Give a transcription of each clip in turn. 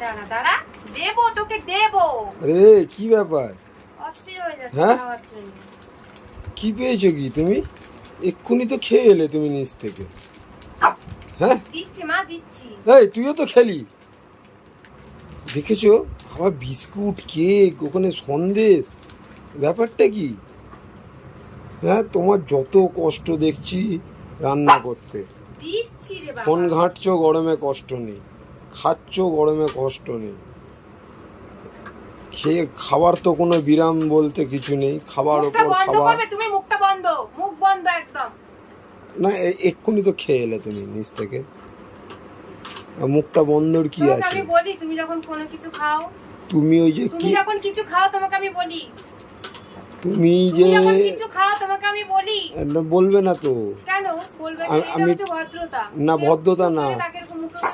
দাঁড়া দাঁড়া। দেবো তোকে দেবো। আরে কি ব্যাপার? অস্থির হয়ে যাচ্ছে হ্যাঁ? খাওয়ার জন্য। কি পেয়েছ কি তুমি? এক্ষুনি তো খেয়ে এলে তুমি নিচ থেকে। হ্যাঁ? দিচ্ছি মা দিচ্ছি। এই তুইও তো খেলি। দেখেছ? আবার বিস্কুট কেক ওখানে সন্দেশ। ব্যাপারটা কি? হ্যাঁ তোমার যত কষ্ট দেখছি রান্না করতে। ফোন ঘাঁটছো গরমে কষ্ট নেই। খাচ্ছ গরমে কষ্ট নেই। খেয়ে খাবার তো কোনো বিরাম বলতে কিছু নেই। খাবার ওপর খাবার তুমি মুখটা বন্ধ। মুখ বন্ধ একদম। না এক্ষুনি তো খেয়ে এলে তুমি নিচ থেকে। মুখটা বন্ধর কি আছে? আমি বলি তুমি যখন কোনো কিছু খাও তুমি ওই যে তুমি যখন কিছু খাও তোমাকে আমি বলি। তুমি যে কিছু খাও তোমাকে আমি বলি। বলবে না তো। কেন? বলবে আমি- ভদ্রতা। না, ভদ্রতা না।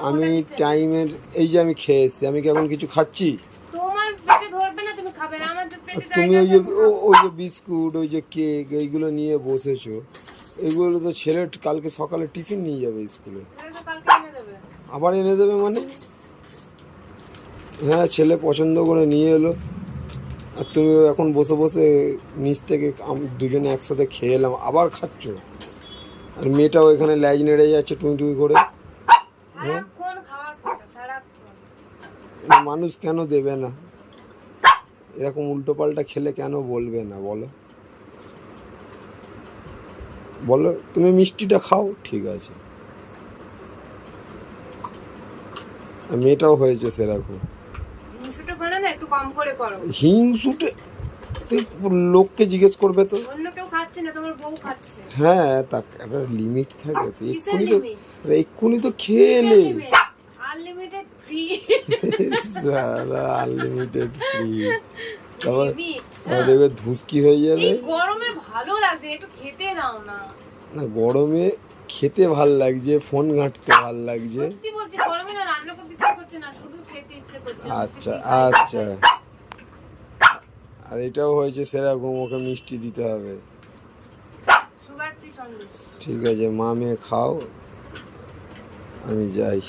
আমি টাইমের এই যে আমি খেয়ে এসছি আমি কেমন কিছু খাচ্ছি? তুমি ওই যে ওই যে বিস্কুট ওই যে কেক এইগুলো নিয়ে বসেছো এগুলো তো ছেলে কালকে সকালে টিফিন নিয়ে যাবে স্কুলে। আবার এনে দেবে মানে? হ্যাঁ ছেলে পছন্দ করে নিয়ে এলো। আর তুমি এখন বসে বসে নিচ থেকে দুজনে একসাথে খেয়ে এলাম আবার খাচ্ছ? আর মেয়েটাও এখানে ল্যাজ নেড়ে যাচ্ছে টুই টুই করে। মানুষ কেন দেবে না? এরকম উল্টো পাল্টা খেলে কেন বলবে না বলো? বলো তুমি মিষ্টিটা খাও ঠিক আছে। মেয়েটাও হয়েছে সেরকম। হিংসুটা তুই লোককে জিজ্ঞেস করবে তো। অন্য কেউ খাচ্ছে না তোমার বউ খাচ্ছে। হ্যাঁ তা একটা লিমিট থাকে তো। কিসের এক্ষুনি তো এক্ষুনি তো খেয়ে এলে আনলিমিটেড ফ্রি আনলিমিটেড ফ্রি তারপর limit, তারপর ধুসকি হয়ে যাবে। গরমে ভালো লাগছে একটু খেতে নাও না। না গরমে খেতে ভালো লাগছে ফোন ঘাঁটতে ভালো লাগছে। আচ্ছা বলছি আর এটাও হয়েছে সেরকম ওকে মিষ্টি দিতে হবে। ঠিক আছে মা মেয়ে খাও। আমি যাই।